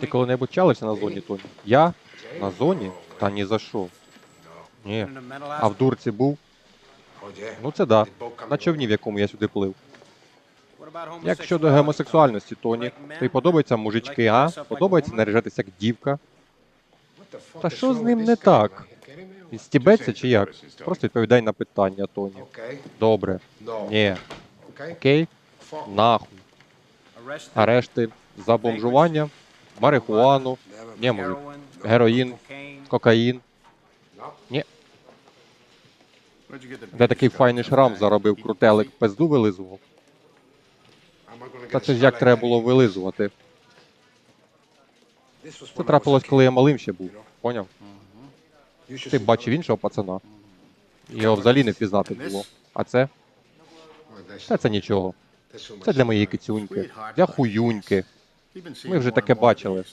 Ти коли-небудь чалився на зоні, Тоні? Я? На зоні? Та ні за що. Ні. А в дурці був? Ну це да. На човні, в якому я сюди плив. Як щодо гомосексуальності, Тоні? Тобі подобаються мужички, а? Подобається наряжатися як дівка? Та що з ним не так? Стібеться чи як? Просто відповідай на питання, Тоні. Добре. Ні. Окей? Нахуй. Арешти за бомжування, марихуану, не можу. Героїн, кокаїн. Ні. Де такий файний шрам заробив крутелик, пизду вилизував. Та це ж як треба було вилизувати. Це трапилось, коли я малим ще був. Поняв? Ти б бачив іншого пацана. Його взагалі не впізнати було. А це? Та це нічого. Це для моєї кицюньки. Для хуюньки. Ми вже таке бачили.